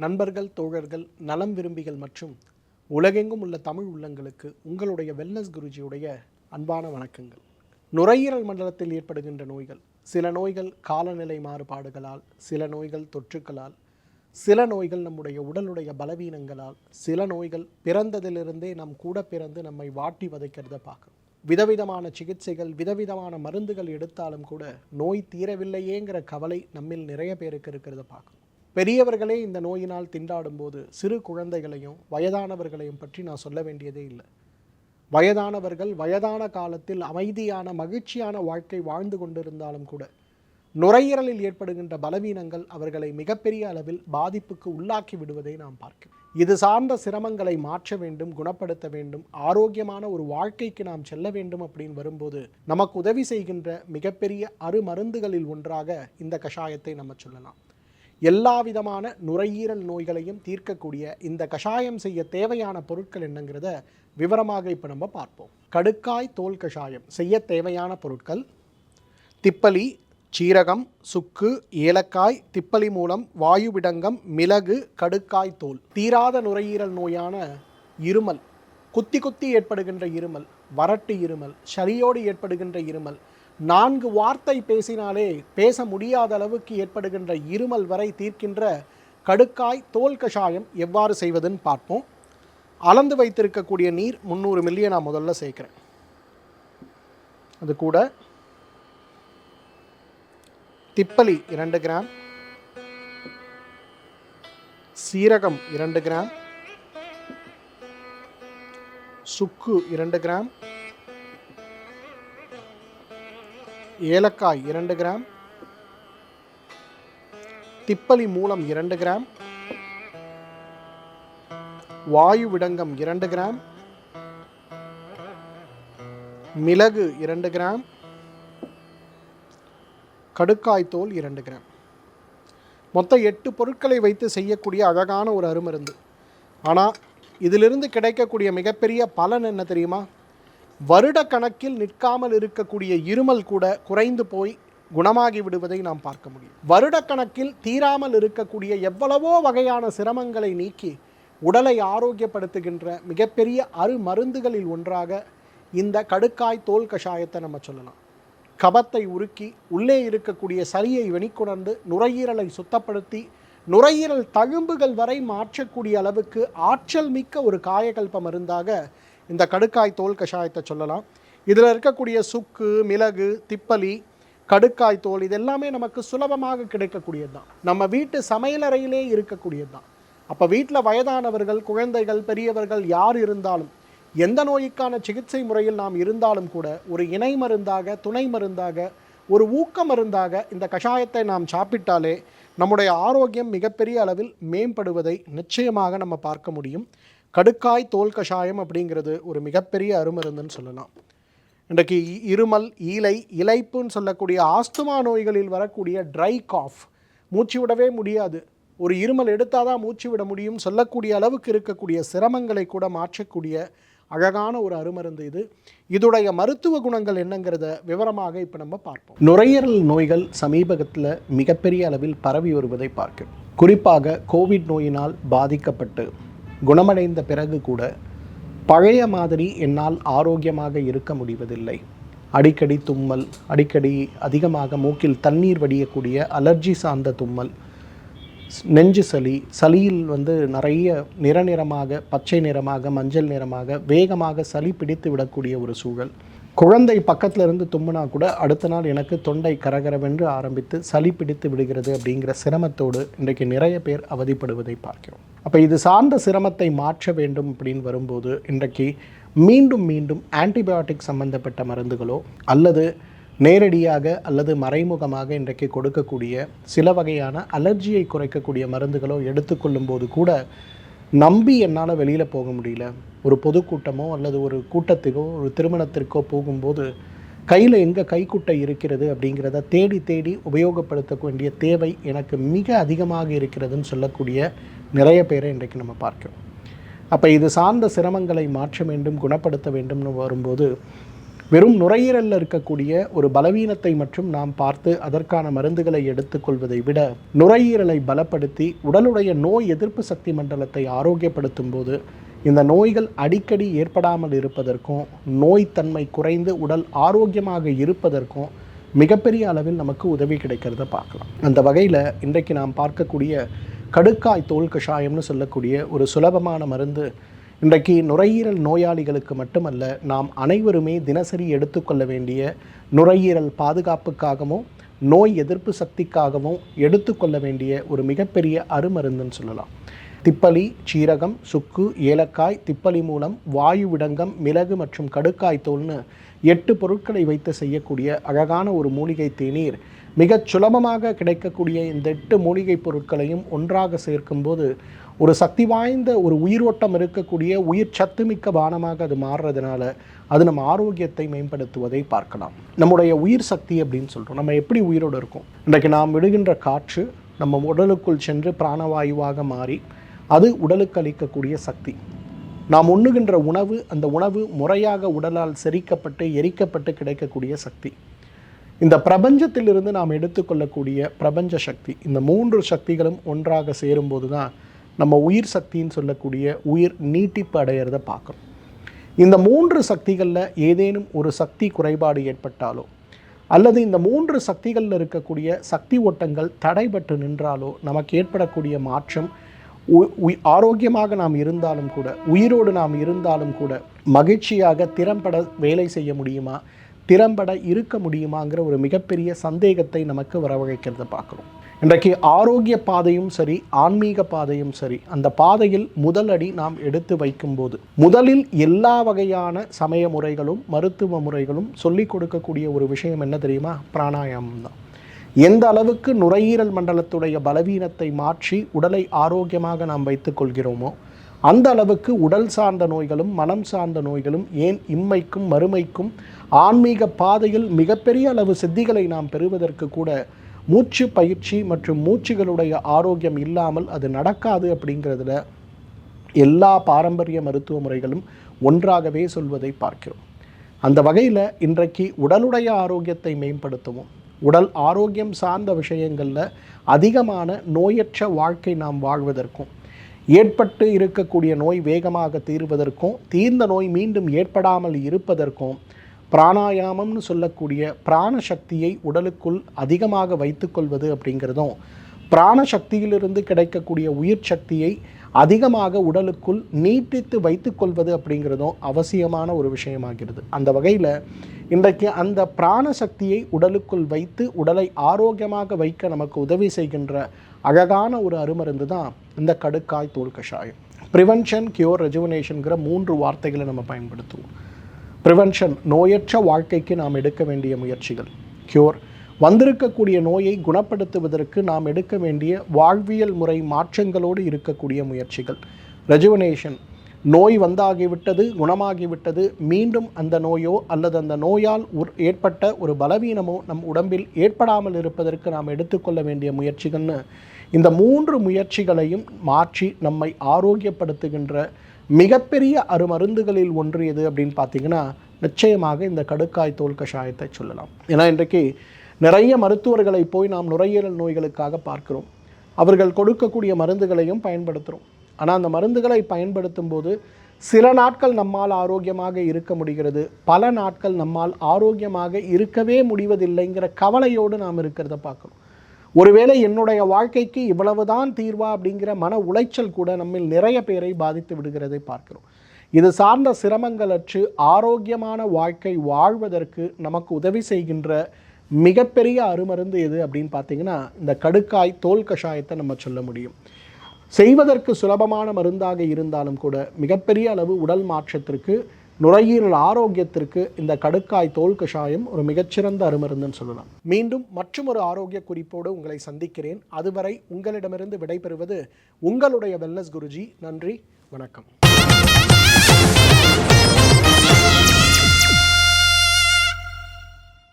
நண்பர்கள் தோழர்கள் நலம் விரும்பிகள் மற்றும் உலகெங்கும் உள்ள தமிழ் உள்ளங்களுக்கு உங்களுடைய வெல்னஸ் குருஜியுடைய அன்பான வணக்கங்கள். நுரையீரல் மண்டலத்தில் ஏற்படுகின்ற நோய்கள் சில நோய்கள் காலநிலை மாறுபாடுகளால் சில நோய்கள் தொற்றுக்களால் சில நோய்கள் நம்முடைய உடலுடைய பலவீனங்களால் சில நோய்கள் பிறந்ததிலிருந்தே நம் கூட பிறந்து நம்மை வாட்டி வதைக்கிறத பார்க்கும் விதவிதமான சிகிச்சைகள் விதவிதமான மருந்துகள் எடுத்தாலும் கூட நோய் தீரவில்லையேங்கிற கவலை நம்மில் நிறைய பேருக்கு இருக்கிறத பார்க்கணும் பெரியவர்களே இந்த நோயினால் திண்டாடும் போது சிறு குழந்தைகளையும் வயதானவர்களையும் பற்றி நான் சொல்ல வேண்டியதே இல்லை. வயதானவர்கள் வயதான காலத்தில் அமைதியான மகிழ்ச்சியான வாழ்க்கை வாழ்ந்து கொண்டிருந்தாலும் கூட நுரையீரலில் ஏற்படுகின்ற பலவீனங்கள் அவர்களை மிகப்பெரிய அளவில் பாதிப்புக்கு உள்ளாக்கி விடுவதை நாம் பார்க்கிறோம். இது சார்ந்த சிரமங்களை மாற்ற வேண்டும் குணப்படுத்த வேண்டும் ஆரோக்கியமான ஒரு வாழ்க்கைக்கு நாம் செல்ல வேண்டும் அப்படின்னு வரும்போது நமக்கு உதவி செய்கின்ற மிகப்பெரிய அருமருந்துகளில் ஒன்றாக இந்த கஷாயத்தை நம்ம சொல்லலாம். எல்லா விதமான நுரையீரல் நோய்களையும் தீர்க்கக்கூடிய இந்த கஷாயம் செய்ய தேவையான பொருட்கள் என்னங்கிறத விவரமாக இப்போ நம்ம பார்ப்போம். கடுக்காய் தோல் கஷாயம் செய்ய தேவையான பொருட்கள் திப்பலி சீரகம் சுக்கு ஏலக்காய் திப்பலி மூலம் வாயுவிடங்கம் மிளகு கடுக்காய் தோல். தீராத நுரையீரல் நோயான இருமல் குத்தி குத்தி ஏற்படுகின்ற இருமல் வறட்டு இருமல் சளியோடு ஏற்படுகின்ற இருமல் நான்கு வார்த்தை பேசினாலே பேச முடியாத அளவுக்கு ஏற்படுகின்ற இருமல் வரை தீர்க்கின்ற கடுக்காய் தோல் கஷாயம் எவ்வாறு செய்வதுன்னு பார்ப்போம். அளந்து வைத்திருக்கக்கூடிய நீர் முந்நூறு மில்லியை நான் முதல்ல சேர்க்குறேன். அது கூட திப்பலி இரண்டு கிராம் சீரகம் இரண்டு கிராம் சுக்கு இரண்டு கிராம் ஏலக்காய் இரண்டு கிராம். திப்பலி மூலம் இரண்டு கிராம். வாயு விடங்கம் இரண்டு கிராம். மிளகு இரண்டு கிராம். கடுக்காய் தோல் இரண்டு கிராம். மொத்தம் எட்டு பொருட்களை வைத்து செய்யக்கூடிய அழகான ஒரு அருமருந்து. ஆனால் இதிலிருந்து கிடைக்கக்கூடிய மிகப்பெரிய பலன் என்ன தெரியுமா? வருட கணக்கில் நிற்காமல் இருக்கக்கூடிய இருமல் கூட குறைந்து போய் குணமாகி விடுவதை நாம் பார்க்க முடியும். வருடக்கணக்கில் தீராமல் இருக்கக்கூடிய எவ்வளவோ வகையான சிரமங்களை நீக்கி உடலை ஆரோக்கியப்படுத்துகின்ற மிகப்பெரிய அருமருந்துகளில் ஒன்றாக இந்த கடுக்காய் தோல் கஷாயத்தை நம்ம சொல்லலாம். கபத்தை உருக்கி உள்ளே இருக்கக்கூடிய சளியை வெளிக்கொணர்ந்து நுரையீரலை சுத்தப்படுத்தி நுரையீரல் தழும்புகள் வரை மாற்றக்கூடிய அளவுக்கு ஆற்றல் மிக்க ஒரு காயகல்ப மருந்தாக இந்த கடுக்காய் தோல் கஷாயத்தை சொல்லலாம். இதில் இருக்கக்கூடிய சுக்கு மிளகு திப்பலி கடுக்காய் தோல் இது எல்லாமே நமக்கு சுலபமாக கிடைக்கக்கூடியது தான். நம்ம வீட்டு சமையலறையிலே இருக்கக்கூடியது தான். அப்போ வீட்டில் வயதானவர்கள் குழந்தைகள் பெரியவர்கள் யார் இருந்தாலும் எந்த நோய்க்கான சிகிச்சை முறையில் நாம் இருந்தாலும் கூட ஒரு இணை மருந்தாக துணை மருந்தாக ஒரு ஊக்க மருந்தாக இந்த கஷாயத்தை நாம் சாப்பிட்டாலே நம்முடைய ஆரோக்கியம் மிகப்பெரிய அளவில் மேம்படுவதை நிச்சயமாக நம்ம பார்க்க முடியும். கடுக்காய் தோல் கஷாயம் அப்படிங்கிறது ஒரு மிகப்பெரிய அருமருந்துன்னு சொல்லலாம். இன்றைக்கு இருமல் ஈலை இலைப்புன்னு சொல்லக்கூடிய ஆஸ்துமா நோய்களில் வரக்கூடிய ட்ரை காஃப் மூச்சு விடவே முடியாது. ஒரு இருமல் எடுத்தால் தான் மூச்சு விட முடியும். சொல்லக்கூடிய அளவுக்கு இருக்கக்கூடிய சிரமங்களை கூட மாற்றக்கூடிய அழகான ஒரு அருமருந்து இது. இதுடைய மருத்துவ குணங்கள் என்னங்கிறத விவரமாக இப்போ நம்ம பார்ப்போம். நுரையீரல் நோய்கள் சமீபத்தில் மிகப்பெரிய அளவில் பரவி வருவதை பார்க்கிறோம் குறிப்பாக கோவிட் நோயினால் பாதிக்கப்பட்டு குணமடைந்த பிறகு கூட பழைய மாதிரி என்னால் ஆரோக்கியமாக இருக்க முடிவதில்லை. அடிக்கடி தும்மல் அடிக்கடி அதிகமாக மூக்கில் தண்ணீர் வடியக்கூடிய அலர்ஜி சார்ந்த தும்மல் நெஞ்சு சளி சளியில் வந்து நிறைய நிறநிறமாக பச்சை நிறமாக மஞ்சள் நிறமாக வேகமாக சளி பிடித்து விடக்கூடிய ஒரு சூழல். குழந்தை பக்கத்தில் இருந்து தும்முனா கூட அடுத்த நாள் எனக்கு தொண்டை கரகரவென்று ஆரம்பித்து சளி பிடித்து விடுகிறது அப்படிங்கிற சிரமத்தோடு இன்றைக்கு நிறைய பேர் அவதிப்படுவதை பார்க்கிறோம். அப்போ இது சார்ந்த சிரமத்தை மாற்ற வேண்டும் அப்படின்னு வரும்போது இன்றைக்கு மீண்டும் மீண்டும் ஆன்டிபயோட்டிக் சம்பந்தப்பட்ட மருந்துகளோ அல்லது நேரடியாக அல்லது மறைமுகமாக இன்றைக்கு கொடுக்கக்கூடிய சில வகையான அலர்ஜியை குறைக்கக்கூடிய மருந்துகளோ எடுத்துக்கொள்ளும் போது கூட நம்பி என்னால் வெளியில் போக முடியல. ஒரு பொதுக்கூட்டமோ அல்லது ஒரு கூட்டத்துக்கோ ஒரு திருமணத்திற்கோ போகும்போது கையில் எங்கே கைக்குட்டை இருக்கிறது அப்படிங்கிறத தேடி தேடி உபயோகப்படுத்த வேண்டிய தேவை எனக்கு மிக அதிகமாக இருக்கிறதுன்னு சொல்லக்கூடிய நிறைய பேரை இன்றைக்கு நம்ம பார்க்கிறோம். அப்போ இது சார்ந்த சிரமங்களை மாற்ற வேண்டும் குணப்படுத்த வேண்டும்னு வரும்போது வெறும் நுரையீரலில் இருக்கக்கூடிய ஒரு பலவீனத்தை மட்டும் நாம் பார்த்து அதற்கான மருந்துகளை எடுத்துக்கொள்வதை விட நுரையீரலை பலப்படுத்தி உடலுடைய நோய் எதிர்ப்பு சக்தி மண்டலத்தை ஆரோக்கியப்படுத்தும் போது இந்த நோய்கள் அடிக்கடி ஏற்படாமல் இருப்பதற்கும் நோய் தன்மை குறைந்து உடல் ஆரோக்கியமாக இருப்பதற்கும் மிகப்பெரிய அளவில் நமக்கு உதவி கிடைக்கிறத பார்க்கலாம். அந்த வகையில் இன்றைக்கு நாம் பார்க்கக்கூடிய கடுக்காய் தோல் கஷாயம்னு சொல்லக்கூடிய ஒரு சுலபமான மருந்து இன்றைக்கு நுரையீரல் நோயாளிகளுக்கு மட்டுமல்ல நாம் அனைவருமே தினசரி எடுத்துக்கொள்ள வேண்டிய நுரையீரல் பாதுகாப்புக்காகவும் நோய் எதிர்ப்பு சக்திக்காகவும் எடுத்துக்கொள்ள வேண்டிய ஒரு மிகப்பெரிய அருமருந்துன்னு சொல்லலாம். திப்பலி சீரகம் சுக்கு ஏலக்காய் திப்பலி மூலம் வாயு விடங்கம் மிளகு மற்றும் கடுக்காய் தோல்னு எட்டு பொருட்களை வைத்து செய்யக்கூடிய அழகான ஒரு மூலிகை தேநீர் மிகச் சுலபமாக கிடைக்கக்கூடிய இந்த எட்டு மூலிகை பொருட்களையும் ஒன்றாக சேர்க்கும்போது ஒரு சக்தி வாய்ந்த ஒரு உயிரோட்டம் இருக்கக்கூடிய உயிர் சத்துமிக்க பானமாக அது மாறுறதுனால அது நம்ம ஆரோக்கியத்தை மேம்படுத்துவதை பார்க்கலாம். நம்முடைய உயிர் சக்தி அப்படின்னு சொல்கிறோம் நம்ம எப்படி உயிரோடு இருக்கோம்? இன்றைக்கு நாம் விடுகின்ற காற்று நம்ம உடலுக்குள் சென்று பிராணவாயுவாக மாறி அது உடலுக்கு அளிக்கக்கூடிய சக்தி. நாம் உண்ணுகின்ற உணவு அந்த உணவு முறையாக உடலால் செரிக்கப்பட்டு எரிக்கப்பட்டு கிடைக்கக்கூடிய சக்தி. இந்த பிரபஞ்சத்திலிருந்து நாம் எடுத்துக்கொள்ளக்கூடிய பிரபஞ்ச சக்தி. இந்த மூன்று சக்திகளும் ஒன்றாக சேரும்போது தான் நம்ம உயிர் சக்தின்னு சொல்லக்கூடிய உயிர் நீட்டிப்பு அடையிறத பார்க்குறோம் இந்த மூன்று சக்திகளில் ஏதேனும் ஒரு சக்தி குறைபாடு ஏற்பட்டாலோ அல்லது இந்த மூன்று சக்திகளில் இருக்கக்கூடிய சக்தி ஓட்டங்கள் தடைபட்டு நின்றாலோ நமக்கு ஏற்படக்கூடிய மாற்றம் ஆரோக்கியமாக நாம் இருந்தாலும் கூட உயிரோடு நாம் இருந்தாலும் கூட மகிழ்ச்சியாக திறம்பட வேலை செய்ய முடியுமா? திறம்பட இருக்க முடியுமாங்கிற ஒரு மிகப்பெரிய சந்தேகத்தை நமக்கு வரவழைக்கிறத பார்க்குறோம். இன்றைக்கு ஆரோக்கிய பாதையும் சரி ஆன்மீக பாதையும் சரி அந்த பாதையில் முதல் அடி நாம் எடுத்து வைக்கும்போது முதலில் எல்லா வகையான சமய முறைகளும் மருத்துவ முறைகளும் சொல்லிக் கொடுக்கக்கூடிய ஒரு விஷயம் என்ன தெரியுமா? பிராணாயாமம் தான். எந்த அளவுக்கு நுரையீரல் மண்டலத்துடைய பலவீனத்தை மாற்றி உடலை ஆரோக்கியமாக நாம் வைத்துக் கொள்கிறோமோ அந்த அளவுக்கு உடல் சார்ந்த நோய்களும் மனம் சார்ந்த நோய்களும் ஏன் இம்மைக்கும் மறுமைக்கும் ஆன்மீக பாதையில் மிகப்பெரிய அளவு சித்திகளை நாம் பெறுவதற்கு கூட மூச்சு பயிற்சி மற்றும் மூச்சுகளுடைய ஆரோக்கியம் இல்லாமல் அது நடக்காது அப்படிங்கிறதுல எல்லா பாரம்பரிய மருத்துவ முறைகளும் ஒன்றாகவே சொல்வதை பார்க்கிறோம். அந்த வகையில் இன்றைக்கு உடலுடைய ஆரோக்கியத்தை மேம்படுத்தவும். உடல் ஆரோக்கியம் சார்ந்த விஷயங்களில் அதிகமான நோயற்ற வாழ்க்கை நாம் வாழ்வதற்கும் ஏற்பட்டு இருக்கக்கூடிய நோய் வேகமாக தீர்வதற்கும் தீர்ந்த நோய் மீண்டும் ஏற்படாமல் இருப்பதற்கும் பிராணாயாமம்னு சொல்லக்கூடிய பிராணசக்தியை உடலுக்குள் அதிகமாக வைத்துக்கொள்வது அப்படிங்கிறதும் பிராணசக்தியிலிருந்து கிடைக்கக்கூடிய உயிர் சக்தியை அதிகமாக உடலுக்குள் நீட்டித்து வைத்துக்கொள்வது அப்படிங்கிறதும் அவசியமான ஒரு விஷயமாகிறது. அந்த வகையில் இன்றைக்கு அந்த பிராணசக்தியை உடலுக்குள் வைத்து உடலை ஆரோக்கியமாக வைக்க நமக்கு உதவி செய்கின்ற அழகான ஒரு அருமருந்து தான் இந்த கடுக்காய் தோல் கஷாயம். ப்ரிவென்ஷன் கியூர் ரெஜுவனேஷனுங்கிற மூன்று வார்த்தைகளை நம்ம பயன்படுத்துவோம். ப்ரிவென்ஷன் நோயற்ற வாழ்க்கைக்கு நாம் எடுக்க வேண்டிய முயற்சிகள். கியூர் வந்திருக்கக்கூடிய நோயை குணப்படுத்துவதற்கு நாம் எடுக்க வேண்டிய வாழ்வியல் முறை மாற்றங்களோடு இருக்கக்கூடிய முயற்சிகள். ரெஜுவனேஷன் நோய் வந்தாகிவிட்டது குணமாகிவிட்டது மீண்டும் அந்த நோயோ அல்லது அந்த நோயால் ஏற்பட்ட ஒரு பலவீனமோ நம் உடம்பில் ஏற்படாமல் இருப்பதற்கு நாம் எடுத்துக்கொள்ள வேண்டிய முயற்சிகள்னு இந்த மூன்று முயற்சிகளையும் மாற்றி நம்மை ஆரோக்கியப்படுத்துகின்ற மிகப்பெரிய அருமருந்துகளில் ஒன்று எது அப்படின்னு பார்த்தீங்கன்னா நிச்சயமாக இந்த கடுக்காய் தோல் கஷாயத்தை சொல்லலாம். ஏன்னா இன்றைக்கு நிறைய மருத்துவர்களை போய் நாம் நுரையீரல் நோய்களுக்காக பார்க்கிறோம். அவர்கள் கொடுக்கக்கூடிய மருந்துகளையும் பயன்படுத்துகிறோம் ஆனால் அந்த மருந்துகளை பயன்படுத்தும் போது சில நாட்கள் நம்மால் ஆரோக்கியமாக இருக்க முடிகிறது. பல நாட்கள் நம்மால் ஆரோக்கியமாக இருக்கவே முடிவதில்லைங்கிற கவலையோடு நாம் இருக்கிறத பார்க்குறோம் ஒருவேளை என்னுடைய வாழ்க்கைக்கு இவ்வளவுதான் தீர்வா அப்படிங்கிற மன உளைச்சல் கூட நம்மில் நிறைய பேரை பாதித்து விடுகிறதை பார்க்கிறோம். இது சார்ந்த சிரமங்களற்று ஆரோக்கியமான வாழ்க்கை வாழ்வதற்கு நமக்கு உதவி செய்கின்ற மிகப்பெரிய அருமருந்து எது அப்படின்னு பார்த்தீங்கன்னா இந்த கடுக்காய் தோல் கஷாயத்தை நம்ம சொல்ல முடியும். செய்வதற்கு சுலபமான மருந்தாக இருந்தாலும் கூட மிகப்பெரிய அளவு உடல் மாற்றத்திற்கு நுரையீரல் ஆரோக்கியத்திற்கு இந்த கடுக்காய் தோல் கஷாயம் ஒரு மிகச்சிறந்த அருமருந்துன்னு சொல்லலாம். மீண்டும் மற்றும் ஒரு ஆரோக்கிய குறிப்போடு உங்களை சந்திக்கிறேன். அதுவரை உங்களிடமிருந்து விடைபெறுவது உங்களுடைய வெல்னஸ் குருஜி. நன்றி வணக்கம்.